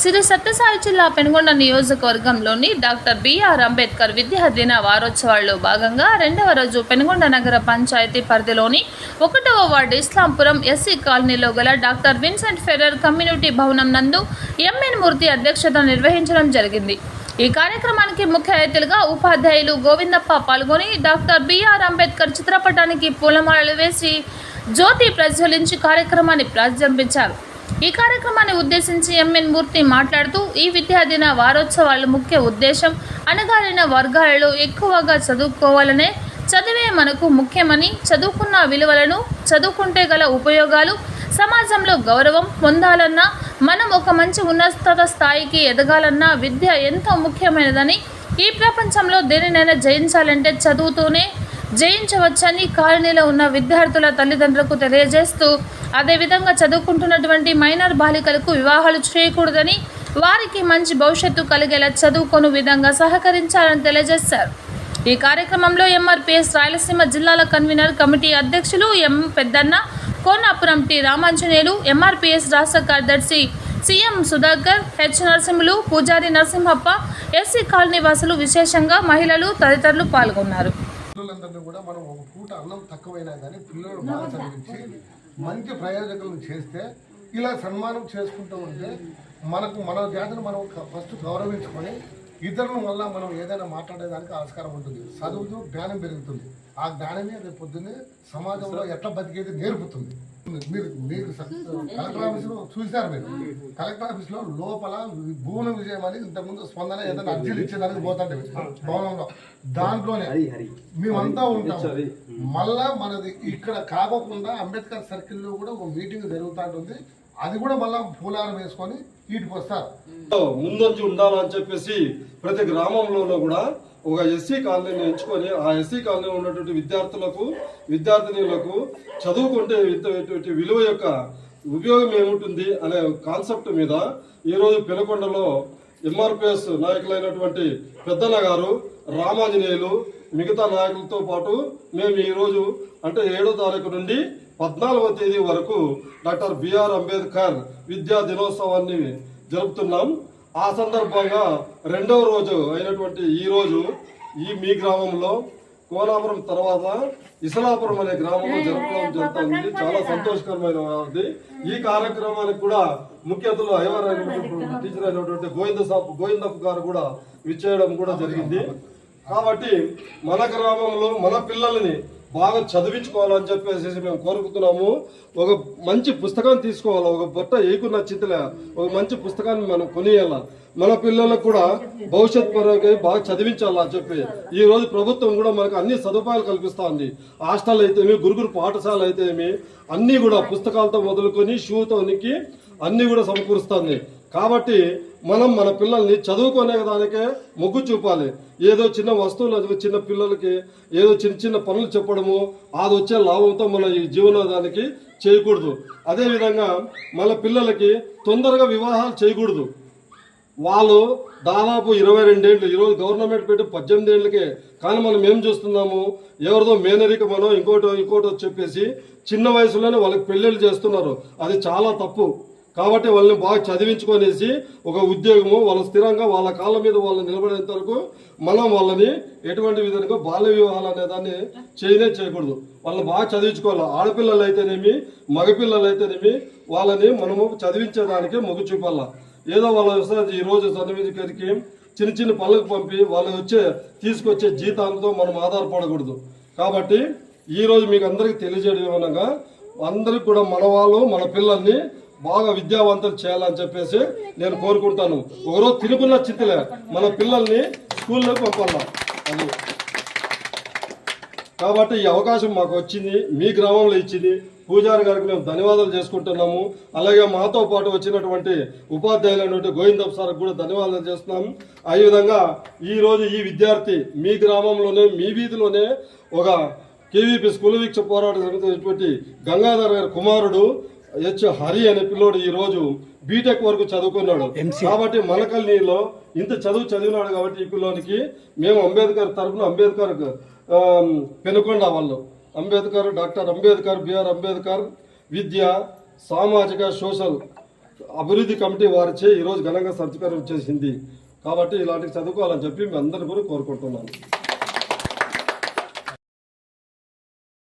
శ్రీ సత్యసాయి జిల్లా పెనుగొండ నియోజకవర్గంలోని doctor BR Ambedkar విద్యా దిన వారోత్సవాల్లో భాగంగా రెండవ రోజు పెనుగొండ నగర పంచాయతీ పరిధిలోని ఒకటవ వార్డు ఇస్లాంపురం ఎస్సీ కాలనీలో గల డాక్టర్ విన్సెంట్ ఫెర్రర్ కమ్యూనిటీ భవనం నందు ఎంఎన్ మూర్తి అధ్యక్షత నిర్వహించడం జరిగింది. ఈ కార్యక్రమానికి ముఖ్య అతిథులుగా ఉపాధ్యాయులు గోవిందప్ప పాల్గొని డాక్టర్ బిఆర్ అంబేద్కర్ చిత్రపటానికి పూలమాలలు వేసి జ్యోతి ప్రజ్వలించి కార్యక్రమాన్ని ప్రారంభించారు. ఈ కార్యక్రమాన్ని ఉద్దేశించి ఎంఎన్ మూర్తి మాట్లాడుతూ ఈ విద్యా దిన వారోత్సవాల ముఖ్య ఉద్దేశం అణగారిన వర్గాలలో ఎక్కువగా చదువుకోవాలనే చదివే మనకు ముఖ్యమని చదువుకున్న విలువలను చదువుకుంటే గల ఉపయోగాలు సమాజంలో గౌరవం పొందాలన్నా మనం ఒక మంచి ఉన్నత స్థాయికి ఎదగాలన్నా విద్య ఎంతో ముఖ్యమైనదని ఈ ప్రపంచంలో దేనినైనా జయించాలంటే చదువుతూనే జయించవచ్చని కాలనీలో ఉన్న విద్యార్థుల తల్లిదండ్రులకు తెలియజేస్తూ అదేవిధంగా చదువుకుంటున్నటువంటి మైనర్ బాలికలకు వివాహాలు చేయకూడదని వారికి మంచి భవిష్యత్తు కలిగేలా చదువుకొని విధంగా సహకరించాలని తెలియజేశారు. ఈ కార్యక్రమంలో ఎంఆర్పిఎస్ రాయలసీమ జిల్లాల కన్వీనర్ కమిటీ అధ్యక్షులు ఎం పెద్దన్న కోనాపురం టి రామాంజనేయులు ఎంఆర్పిఎస్ రాష్ట్ర కార్యదర్శి సీఎం సుధాకర్ హెచ్ నరసింహులు పూజారి నరసింహప్ప ఎస్సీ కాలనీ వాసులు విశేషంగా మహిళలు తదితరులు పాల్గొన్నారు. పిల్లలందరినీ కూడా మనం ఒక పూట అన్నం తక్కువైనా కానీ పిల్లలు బాగా చదివించి మంచి ప్రయోజకులను చేస్తే ఇలా సన్మానం చేసుకుంటూ ఉంటే మనకు మన జాతిని మనం ఫస్ట్ గౌరవించుకొని ఇతరుల వల్ల మనం ఏదైనా మాట్లాడేదానికి ఆస్కారం ఉంటుంది. చదువుతూ జ్ఞానం పెరుగుతుంది. ఆ జ్ఞానమే రేపు పొద్దున్నే సమాజంలో ఎట్లా బతికేది నేర్పుతుంది. మీరు మీరు కలెక్టర్ ఆఫీసులో చూశారు మీరు? కలెక్టర్ ఆఫీసులో లోపల భూమి విజయం అని ఇంతకుముందు స్పందన ఏదైనా అర్జీలు ఇచ్చేదానికి పోతుంటే భవనంలో. దాంట్లోనే మేమంతా ఉంటాం. మళ్ళా మనది ఇక్కడ కాకోకుండా అంబేద్కర్ సర్కిల్లో కూడా ఒక మీటింగ్ జరుగుతూ ఉంటుంది అది కూడా మళ్ళీ పూలారం వేసుకొని వీటికి వస్తారు. ముందంజు ఉండాలని చెప్పేసి ప్రతి గ్రామంలోనూ కూడా ఒక ఎస్సీ కాలనీని ఎంచుకొని ఆ ఎస్సీ కాలనీలో ఉన్నటువంటి విద్యార్థులకు విద్యార్థినీలకు చదువుకుంటే ఇటు- విలువ యొక్క ఉపయోగం ఏముంటుంది అనే కాన్సెప్ట్ మీద ఈరోజు పెనుకొండలో ఎంఆర్పిఎస్ నాయకులైనటువంటి పెద్దన్న గారు రామాంజనేయులు మిగతా నాయకులతో పాటు మేము ఈరోజు అంటే ఏడో తారీఖు నుండి పద్నాలుగవ తేదీ వరకు డాక్టర్ బిఆర్ అంబేద్కర్ విద్యా దినోత్సవాన్ని జరుపుతున్నాం. ఆ సందర్భంగా రెండవ రోజు అయినటువంటి ఈ రోజు ఈ మీ గ్రామంలో కోలాపురం తర్వాత ఇసలాపురం అనే గ్రామంలో జరపడం జరుగుతుంది చాలా సంతోషకరమైనది ఈ కార్యక్రమానికి కూడా ముఖ్య అతిథులు అయ్యవారు టీచర్ అయినటువంటి గోవింద గోవిందప్ప గారు కూడా విచ్చేయడం కూడా జరిగింది. కాబట్టి మన గ్రామంలో మన పిల్లల్ని బాగా చదివించుకోవాలని చెప్పేసి మేము కోరుకుతున్నాము ఒక మంచి పుస్తకాన్ని తీసుకోవాలి? ఒక బొట్ట ఏకున్న చింతలే. ఒక మంచి పుస్తకాన్ని మనం కొనియాల? మన పిల్లలకు కూడా భవిష్యత్ పరంగా బాగా చదివించాలా అని చెప్పి. ఈ రోజు ప్రభుత్వం కూడా మనకు అన్ని సదుపాయాలు కల్పిస్తా ఉంది హాస్టల్ అయితేమి గురుగురు పాఠశాల అయితేమి అన్ని కూడా పుస్తకాలతో మొదలుకొని షూతోనికి అన్ని కూడా సమకూరుస్తుంది. కాబట్టి మనం మన పిల్లల్ని చదువుకునే దానికే మొగ్గు చూపాలి. ఏదో చిన్న వస్తువులు అది చిన్న పిల్లలకి ఏదో చిన్న చిన్న పనులు చెప్పడము అది వచ్చే లాభంతో మన ఈ జీవనోదానికి చేయకూడదు. అదేవిధంగా మన పిల్లలకి తొందరగా వివాహాలు చేయకూడదు. వాళ్ళు దాదాపు ఇరవై రెండేళ్ళు ఈరోజు గవర్నమెంట్ పెట్టి పద్దెనిమిది ఏళ్ళకే. కానీ మనం ఏం చూస్తున్నాము? ఎవరిదో మేనరికమనో ఇంకోటో ఇంకోటో చెప్పేసి చిన్న వయసులోనే వాళ్ళకి పెళ్ళిళ్ళు చేస్తున్నారు. అది చాలా తప్పు. కాబట్టి వాళ్ళని బాగా చదివించుకొనేసి ఒక ఉద్యోగము వాళ్ళ స్థిరంగా వాళ్ళ కాళ్ళ మీద వాళ్ళు నిలబడేంత వరకు మనం వాళ్ళని ఎటువంటి విధంగా బాల్య వివాహాలు అనే దాన్ని చేయనే చేయకూడదు. వాళ్ళని బాగా చదివించుకోవాలి. ఆడపిల్లలు అయితేనేమి మగపిల్లలు అయితేనేమి వాళ్ళని మనము చదివించేదానికి మొగ్గు చూపాల. ఏదో వాళ్ళ వస్తుంది ఈ రోజు చదివించడానికి చిన్న చిన్న పనులకు పంపి వాళ్ళు వచ్చే తీసుకొచ్చే జీతాలతో మనం ఆధారపడకూడదు. కాబట్టి ఈరోజు మీకు అందరికీ తెలియజేయడం ఏమనగా అందరికి కూడా మన వాళ్ళు మన పిల్లల్ని బాగా విద్యావంతులు చేయాలని చెప్పేసి నేను కోరుకుంటాను. ఒకరోజు తిరుగున్న చింతలే మన పిల్లల్ని స్కూల్లో పంపాలా అది. కాబట్టి ఈ అవకాశం మాకు వచ్చింది మీ గ్రామంలో ఇచ్చింది. పూజారి గారికి మేము ధన్యవాదాలు చేసుకుంటున్నాము. అలాగే మాతో పాటు వచ్చినటువంటి ఉపాధ్యాయులైనటువంటి గోవిందప్ సార్ కూడా ధన్యవాదాలు చేస్తున్నాము అదేవిధంగా ఈ ఈరోజు ఈ విద్యార్థి మీ గ్రామంలోనే మీ వీధిలోనే ఒక కేవీపీ స్కూల్ వీక్ష పోరాటం జరుగుతున్నటువంటి గంగాధర్ గారి కుమారుడు హెచ్ హరి అనే పిల్లోడు ఈ రోజు బీటెక్ వరకు చదువుకున్నాడు. కాబట్టి మనకల్నీలో ఇంత చదువు చదివినాడు కాబట్టి ఈ పిల్లోనికి మేము అంబేద్కర్ తరఫున అంబేద్కర్ పెనుకొండ వాళ్ళు. Ambedkar doctor Ambedkar B R Ambedkar విద్య సామాజిక సోషల్ అభివృద్ధి కమిటీ వారిచే ఈరోజు ఘనంగా సత్కారం చేసింది. కాబట్టి ఇలాంటివి చదువుకోవాలని చెప్పి మీ అందరిని కూడా కోరుకుంటున్నాను.